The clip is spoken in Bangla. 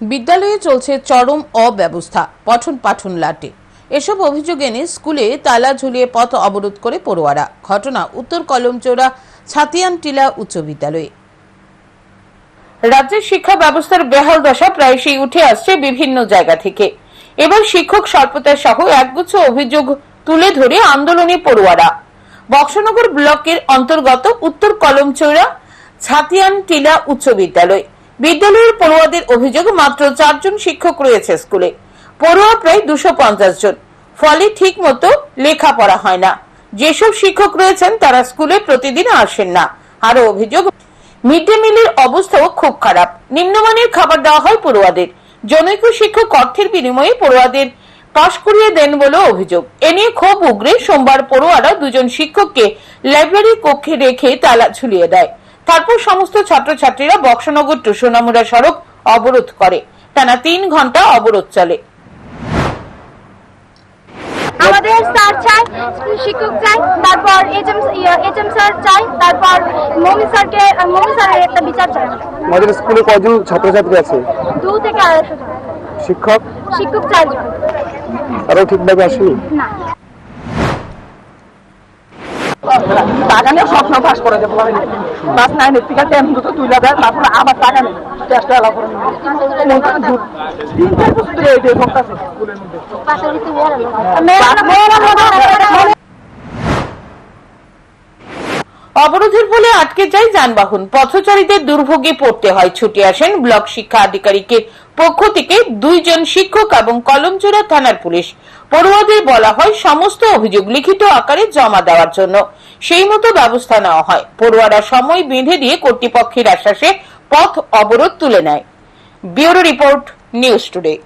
বিদ্যালয়ে চলছে চরম অব্যবস্থা, পঠন পাঠন লাটে। এসব অভিযোগ এনে স্কুলে তালা ঝুলিয়ে পথ অবরোধ করে পড়ুয়ারা। ঘটনা উত্তর কলমচৌড়া ছাতিয়ানটিলা উচ্চ বিদ্যালয়ে। রাজ্যের শিক্ষা ব্যবস্থার বেহাল দশা প্রায়শই উঠে আসছে বিভিন্ন জায়গা থেকে। এবার শিক্ষক স্বল্পতা সহ একগুচ্ছ অভিযোগ তুলে ধরে আন্দোলনে পড়ুয়ারা। বক্সনগর ব্লকের অন্তর্গত উত্তর কলমচৌড়া ছাতিয়ান টিলা উচ্চ বিদ্যালয়। বিদ্যালয়ের পড়ুয়াদের অভিযোগ মাত্র চারজন শিক্ষক রয়েছে স্কুলে। পড়ুয়া প্রায় দুশো পঞ্চাশ জন। ফলে ঠিক মতো লেখাপড়া হয় না। যেসব শিক্ষক রয়েছেন, তারা স্কুলে প্রতিদিন আসেন না। আরও অভিযোগ, মিড ডে মিলের অবস্থাও খুব খারাপ। নিম্নমানের খাবার দেওয়া হয় পড়ুয়াদের। জনৈক শিক্ষক অর্থের বিনিময়ে পড়ুয়াদের পাশ করিয়ে দেন বলে অভিযোগ। এ নিয়ে ক্ষোভ উগ্রে সোমবার পড়ুয়ারা দুজন শিক্ষককে লাইব্রেরি কক্ষে রেখে তালা ঝুলিয়ে দেয়। তারপর সমস্ত ছাত্রছাত্রীরা বক্সনগর টু সোনামুড়া সড়ক অবরোধ করে। টানা তিন ঘণ্টা অবরোধ চলে। আমাদের স্যার চাই স্কুল শিক্ষক চাই তারপর এইচএম এইচএম স্যার চাই তারপর মমি স্যারকে মমি স্যারের একটা বিচার চাই আমাদের স্কুলে কয়জন ছাত্রছাত্রী আছে? দু থেকে আড়াইশো শিক্ষক? শিক্ষক চারজন। তারাও ঠিকভাবে আসেনি? না। সবসময় পাস করে দেবো তারপরে আবার এলাও করে তিন চার বছর অবরোধের ফলে আটকে যায় যানবাহন। পথচারীদের দুর্ভোগে পড়তে হয়, ছুটে আসেন ব্লক শিক্ষা আধিকারিকের পক্ষ থেকে দুইজন শিক্ষক এবং কলমচোরা থানার পুলিশ। পড়ুয়াদের বলা হয়, সমস্ত অভিযোগ লিখিত আকারে জমা দেওয়ার জন্য। সেই মতো ব্যবস্থা নেওয়া হয়। পড়ুয়ারা সময় বেঁধে দিয়ে কর্তৃপক্ষের আশ্বাসে পথ অবরোধ তুলে নেয়। Bureau report, news today.